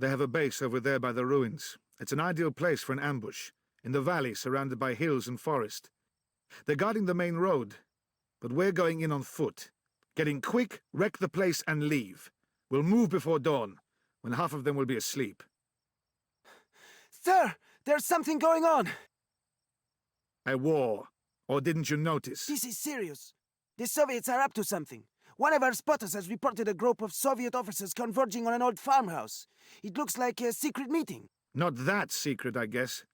They have a base over there by the ruins. It's an ideal place for an ambush, in the valley surrounded by hills and forest. They're guarding the main road, but we're going in on foot. Get in quick, wreck the place, and leave. We'll move before dawn, when half of them will be asleep. Sir, there's something going on. A war. Or didn't you notice? This is serious. The Soviets are up to something. One of our spotters has reported a group of Soviet officers converging on an old farmhouse. It looks like a secret meeting. Not that secret, I guess.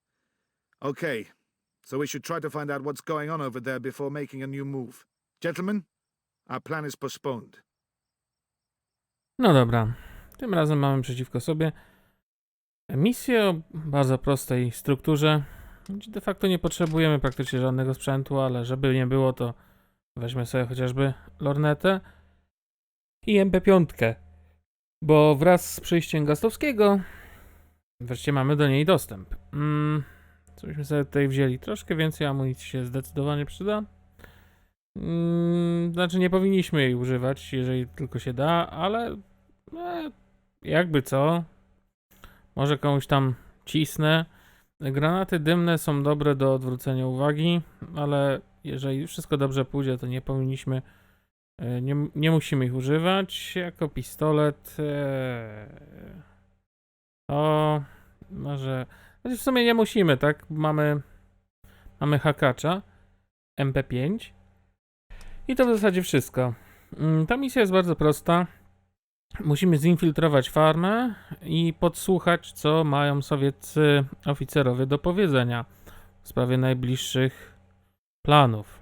Okay, so we should try to find out what's going on over there before making a new move. Gentlemen, our plan is postponed. No dobra. Tym razem mamy przeciwko sobie misję o bardzo prostej strukturze. De facto nie potrzebujemy praktycznie żadnego sprzętu, ale żeby nie było, to weźmy sobie chociażby lornetę i MP5. Bo wraz z przyjściem Gastowskiego wreszcie mamy do niej dostęp. Mm, co byśmy sobie tutaj wzięli? Troszkę więcej amunicji się zdecydowanie przyda. Mm, znaczy nie powinniśmy jej używać, jeżeli tylko się da, ale e, jakby co, może komuś tam cisnę. Granaty dymne są dobre do odwrócenia uwagi, ale jeżeli wszystko dobrze pójdzie, to nie powinniśmy, nie, nie musimy ich używać. Jako pistolet, e, to może, znaczy w sumie nie musimy, tak? Mamy, mamy hakacza, MP5 i to w zasadzie wszystko. Mm, Ta misja jest bardzo prosta. Musimy zinfiltrować farmę i podsłuchać, co mają sowieccy oficerowie do powiedzenia w sprawie najbliższych planów.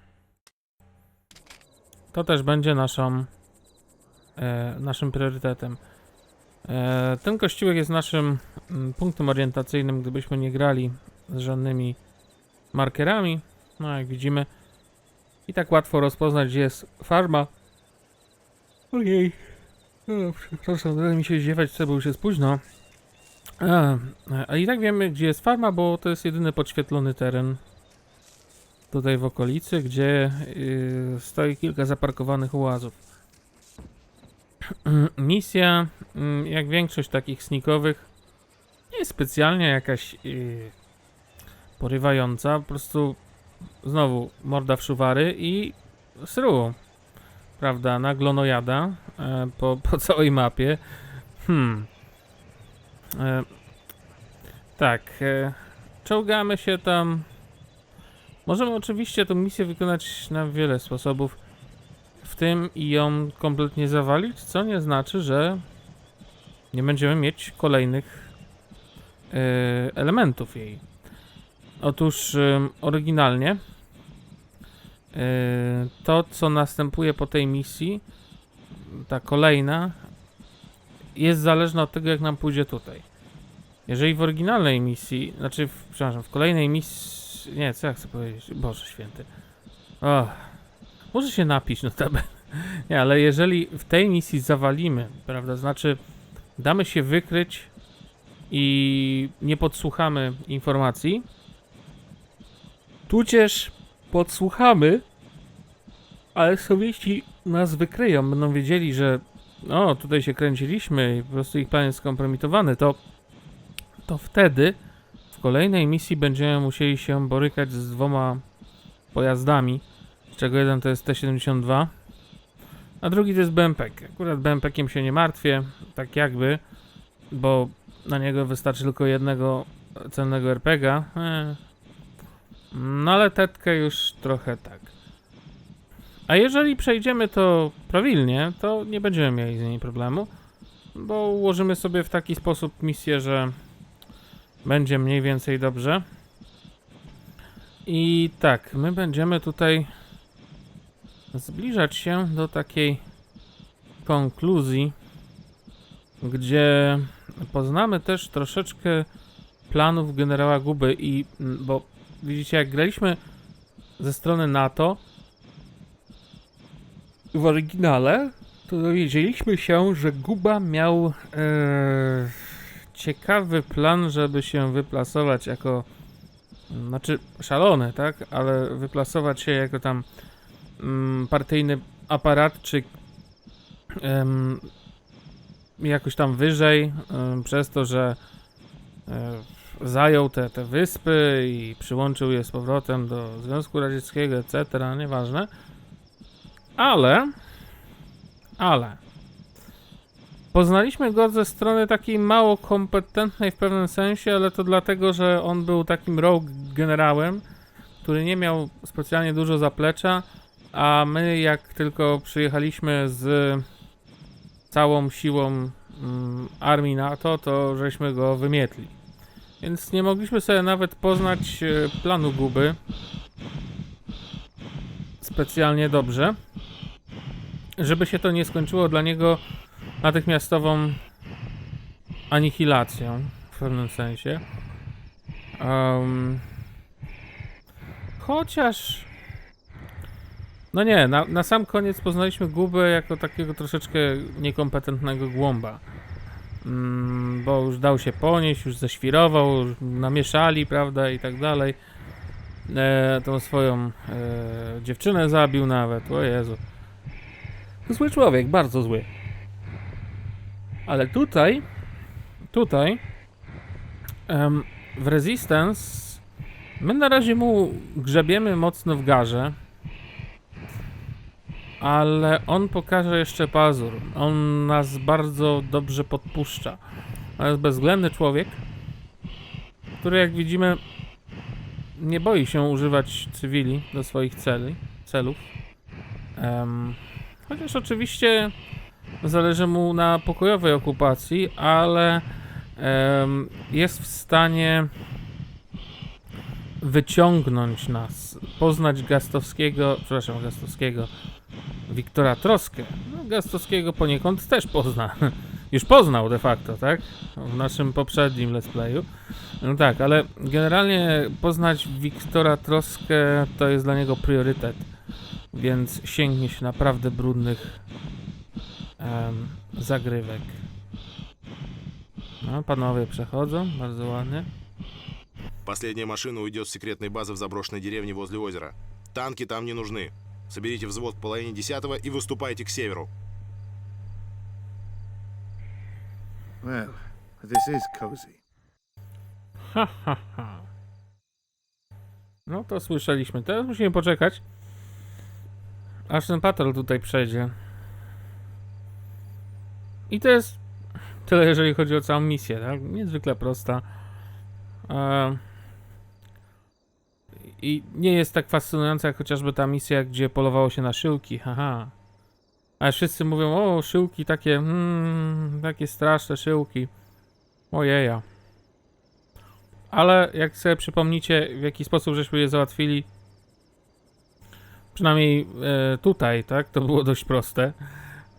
To też będzie naszą, e, naszym priorytetem. E, ten kościółek jest naszym mm, punktem orientacyjnym, gdybyśmy nie grali z żadnymi markerami. No, jak widzimy, i tak łatwo rozpoznać, gdzie jest farma. Ojej. O, przepraszam, daj mi się ziewać, co, bo już jest późno. A, a i tak wiemy, gdzie jest farma, bo to jest jedyny podświetlony teren tutaj w okolicy, gdzie yy, stoi kilka zaparkowanych ułazów. Misja, mm, jak większość takich snikowych, nie jest specjalnie jakaś yy, porywająca, po prostu znowu morda w szuwary i sru. Prawda, na glonojada e, po, po całej mapie. Hmm. E, tak. E, czołgamy się tam. Możemy oczywiście tę misję wykonać na wiele sposobów. W tym i ją kompletnie zawalić, co nie znaczy, że nie będziemy mieć kolejnych e, elementów jej. Otóż ym, oryginalnie yy, to, co następuje po tej misji, ta kolejna, jest zależna od tego, jak nam pójdzie tutaj. Jeżeli w oryginalnej misji, znaczy, w, przepraszam, w kolejnej misji, nie, co ja chcę powiedzieć, Boże Święty. Och, może się napić, no Nie, ale jeżeli w tej misji zawalimy, prawda, znaczy damy się wykryć i nie podsłuchamy informacji, tudzież podsłuchamy, ale Sowieci nas wykryją, będą wiedzieli, że no, tutaj się kręciliśmy i po prostu ich plan jest skompromitowany, to, to wtedy kolejnej misji będziemy musieli się borykać z dwoma pojazdami, z czego jeden to jest T-72, a drugi to jest BMP. Akurat BMP-kiem się nie martwię, tak jakby, bo na niego wystarczy tylko jednego cennego RPGa. E, no ale tetkę już trochę tak. A jeżeli przejdziemy to prawilnie, to nie będziemy mieli z niej problemu, bo ułożymy sobie w taki sposób misję, że będzie mniej więcej dobrze. I tak, my będziemy tutaj zbliżać się do takiej konkluzji, gdzie poznamy też troszeczkę planów generała Guby i mm, bo widzicie, jak graliśmy ze strony NATO w oryginale, to dowiedzieliśmy się, że Guba miał e, ciekawy plan, żeby się wyplasować jako znaczy szalony, tak? Ale wyplasować się jako tam mm, partyjny aparatczyk em, jakoś tam wyżej, przez to, że y, zajął te, te wyspy i przyłączył je z powrotem do Związku Radzieckiego, etc., nieważne. Ale, ale, poznaliśmy go ze strony takiej mało kompetentnej w pewnym sensie, ale to dlatego, że on był takim rogue generałem, który nie miał specjalnie dużo zaplecza, a my jak tylko przyjechaliśmy z całą siłą mm, armii NATO, to żeśmy go wymietli. Więc nie mogliśmy sobie nawet poznać e, planu Guby specjalnie dobrze, żeby się to nie skończyło dla niego natychmiastową anihilacją w pewnym sensie. Em, chociaż no nie, na, na sam koniec poznaliśmy Gubę jako takiego troszeczkę niekompetentnego głąba. Mm, bo już dał się ponieść, już ześwirował, już namieszali, prawda, i tak dalej. E, tą swoją e, dziewczynę zabił nawet, o Jezu. Zły człowiek, bardzo zły. Ale tutaj, tutaj, em, w Resistance, my na razie mu grzebiemy mocno w garze ale on pokaże jeszcze pazur. On nas bardzo dobrze podpuszcza. To jest bezwzględny człowiek, który jak widzimy nie boi się używać cywili do swoich celi, celów. Em, chociaż oczywiście zależy mu na pokojowej okupacji, ale em, jest w stanie wyciągnąć nas, poznać Gastowskiego, przepraszam, Gastowskiego, Wiktora Troskę. No, Gastowskiego poniekąd też pozna. Już poznał de facto, tak? W naszym poprzednim let's playu. No tak, ale generalnie poznać Wiktora Troskę to jest dla niego priorytet. Więc sięgnie się naprawdę brudnych em, zagrywek. No, panowie przechodzą, bardzo ładnie. Последняя машина уйдет с секретной базы в заброшенной деревне возле озера. Танки там не нужны. Соберите взвод в половине десятого и выступайте к северу. Well, this is cozy. Ha, ha, ha. No to słyszeliśmy. Teraz musimy poczekać, aż ten patrol tutaj przejdzie. I to jest tyle, jeżeli chodzi o całą misję, tak? Niezwykle prosta. I nie jest tak fascynująca jak chociażby ta misja, gdzie polowało się na szyłki, haha. Ale wszyscy mówią, o, szyłki takie, hmm, takie straszne szyłki. Ojeja. Ale jak sobie przypomnicie, w jaki sposób żeśmy je załatwili, przynajmniej e, tutaj, tak, to było dość proste.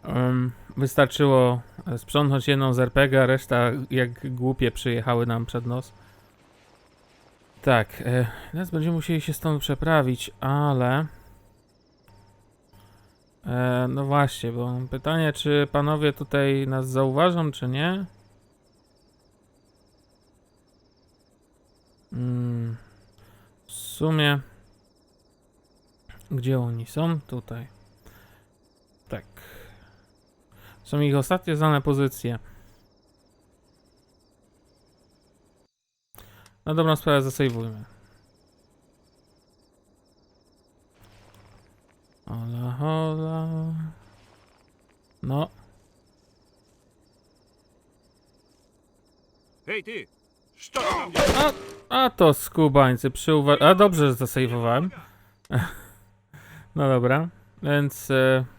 Em, wystarczyło e, sprzątnąć jedną z RPG, a reszta jak głupie przyjechały nam przed nos. Tak, e, teraz będziemy musieli się stąd przeprawić, ale... E, no właśnie, bo pytanie, czy panowie tutaj nas zauważą, czy nie? Mm, w sumie. Gdzie oni są? Tutaj. Tak. Są ich ostatnie znane pozycje. Na dobrą sprawę zasejwujmy. Hola, hola. No. Hej ty! A, a to skubańcy przyuwa... A dobrze, że zasejwowałem. No dobra, więc... Y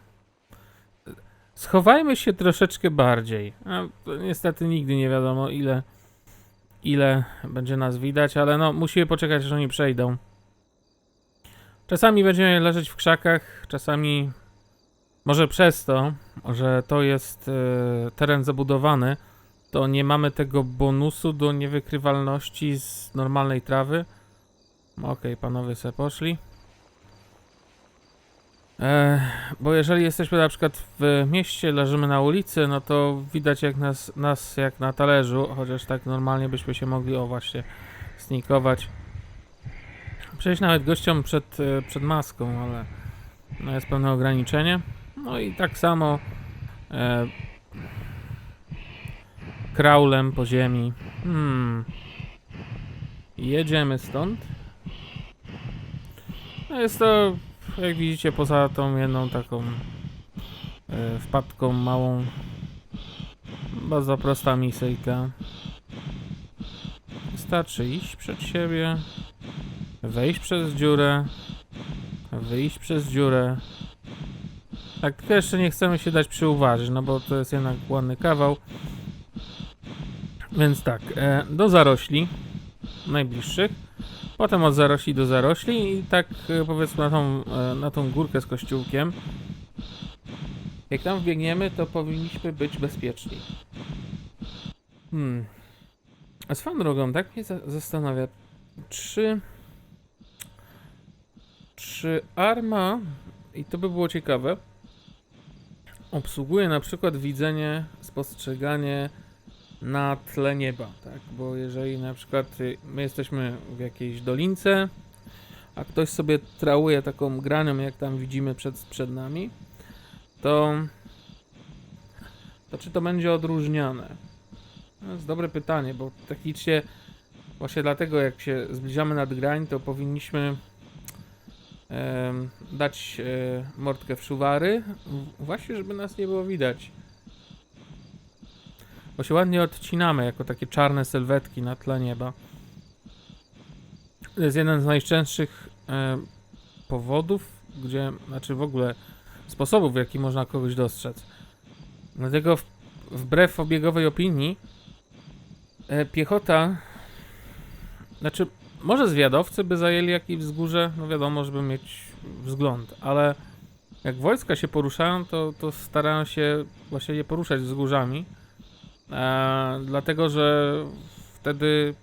schowajmy się troszeczkę bardziej. To niestety nigdy nie wiadomo ile... Ile będzie nas widać, ale no musimy poczekać, aż oni przejdą. Czasami będziemy leżeć w krzakach, czasami... Może przez to, że to jest e, teren zabudowany, to nie mamy tego bonusu do niewykrywalności z normalnej trawy. Okej, panowie se poszli. E, bo jeżeli jesteśmy na przykład w mieście, leżymy na ulicy, no to widać jak nas, nas jak na talerzu, chociaż tak normalnie byśmy się mogli, o właśnie, snikować. Przejść nawet gościom przed, e, przed maską, ale no jest pewne ograniczenie. No i tak samo e, kraulem po ziemi. Hmm. Jedziemy stąd. No jest to, jak widzicie, poza tą jedną taką e, wpadką małą. Bardzo prosta misyjka. Wystarczy iść przed siebie, wejść przez dziurę, wyjść przez dziurę. Tak, tylko jeszcze nie chcemy się dać przyuważyć, no bo to jest jednak ładny kawał. Więc tak, e, do zarośli najbliższych. Potem od zarośli do zarośli i tak e, powiedzmy na tą, e, na tą górkę z kościółkiem. Jak tam wbiegniemy, to powinniśmy być bezpieczni. Hmm. A swoją drogą, tak mnie za- zastanawia, czy... Czy arma, i to by było ciekawe, obsługuje na przykład widzenie, spostrzeganie na tle nieba, tak? Bo jeżeli na przykład y, my jesteśmy w jakiejś dolince, a ktoś sobie trałuje taką granią, jak tam widzimy przed, przed nami, to, to czy to będzie odróżniane? To jest dobre pytanie, bo technicznie właśnie dlatego jak się zbliżamy nad grań, to powinniśmy em, dać e, mordkę w szuwary, właśnie żeby nas nie było widać. Bo się ładnie odcinamy jako takie czarne sylwetki na tle nieba. To jest jeden z najczęstszych e, powodów, gdzie, znaczy w ogóle sposobów, w jaki można kogoś dostrzec. Dlatego w, wbrew obiegowej opinii e, piechota, znaczy może zwiadowcy by zajęli jakieś wzgórze, no wiadomo, żeby mieć wzgląd, ale jak wojska się poruszają, to, to starają się właśnie je poruszać wzgórzami, e, dlatego że wtedy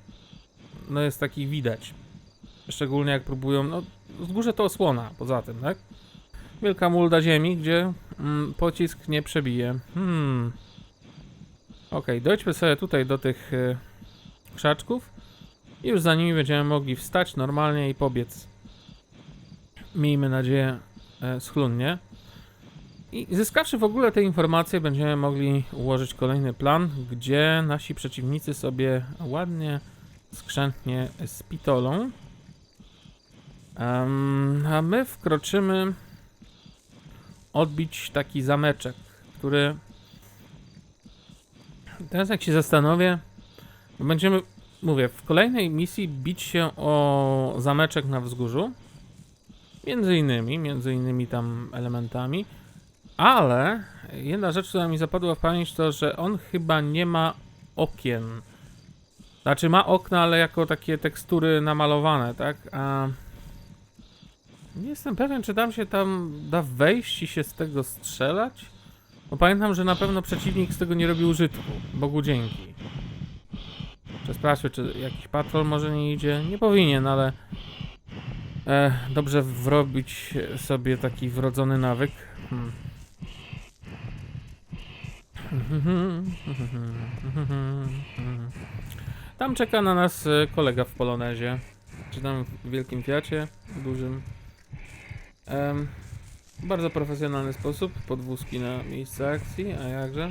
no jest taki widać. Szczególnie jak próbują, no wzgórze to osłona, poza tym, tak? Wielka mulda ziemi, gdzie mm, pocisk nie przebije. Hmm. Okej, dojdźmy sobie tutaj do tych e, krzaczków i już za nimi będziemy mogli wstać normalnie i pobiec. Miejmy nadzieję e, schludnie. I zyskawszy w ogóle te informacje, będziemy mogli ułożyć kolejny plan, gdzie nasi przeciwnicy sobie ładnie, skrzętnie spitolą. Em, a my wkroczymy odbić taki zameczek, który teraz jak się zastanowię, będziemy, mówię, w kolejnej misji bić się o zameczek na wzgórzu. Między innymi, między innymi tam elementami. Ale jedna rzecz, która mi zapadła w pamięć, to że on chyba nie ma okien. Znaczy ma okna, ale jako takie tekstury namalowane, tak? A nie jestem pewien, czy tam się tam da wejść i się z tego strzelać. Bo pamiętam, że na pewno przeciwnik z tego nie robi użytku. Bogu dzięki. Czy czy jakiś patrol może nie idzie? Nie powinien, ale e, dobrze wrobić sobie taki wrodzony nawyk. Hmm. Tam czeka na nas e, kolega w Polonezie. Czy tam w wielkim Fiacie, dużym. Em, bardzo profesjonalny sposób, podwózki na miejsce akcji, a jakże.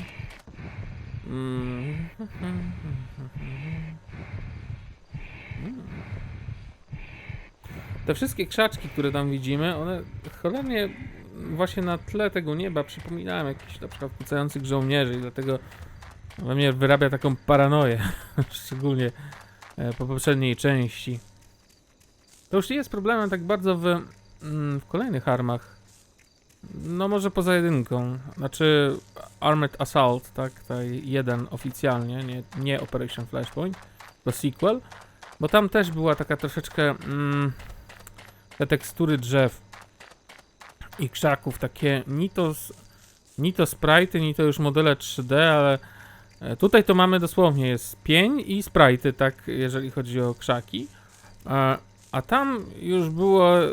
Mm. Te wszystkie krzaczki, które tam widzimy, one cholernie właśnie na tle tego nieba przypominają jakichś na przykład kucających żołnierzy i dlatego we mnie wyrabia taką paranoję, szczególnie e, po poprzedniej części. To już nie jest problemem tak bardzo w, mm, w kolejnych armach. No może poza jedynką, znaczy Armored Assault, tak, tutaj jeden oficjalnie, nie, nie Operation Flashpoint, to sequel, bo tam też była taka troszeczkę mm, te tekstury drzew i krzaków, takie ni to, ni to sprite'y, ni to już modele 3D, ale e, tutaj to mamy dosłownie jest pień i sprite'y, tak, jeżeli chodzi o krzaki. A, a tam już było, e,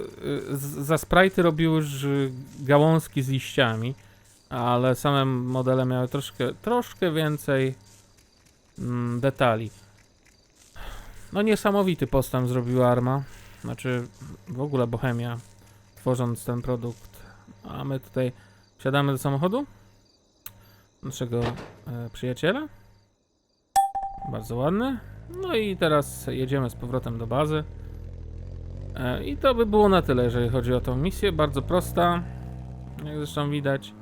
za sprite'y robiły już gałązki z liściami, ale same modele miały troszkę, troszkę więcej mm, detali. No niesamowity postęp zrobiła Arma. Znaczy w ogóle Bohemia, tworząc ten produkt. A my tutaj wsiadamy do samochodu naszego e, przyjaciela. Bardzo ładne. No i teraz jedziemy z powrotem do bazy. E, I to by było na tyle, jeżeli chodzi o tą misję. Bardzo prosta, jak zresztą widać.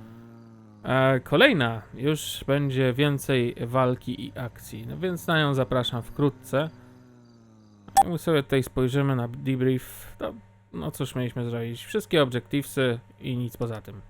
E, Kolejna już będzie więcej walki i akcji, no więc na nią zapraszam wkrótce. My sobie tutaj spojrzymy na debrief, to no cóż mieliśmy zrobić? Wszystkie objectivesy i nic poza tym.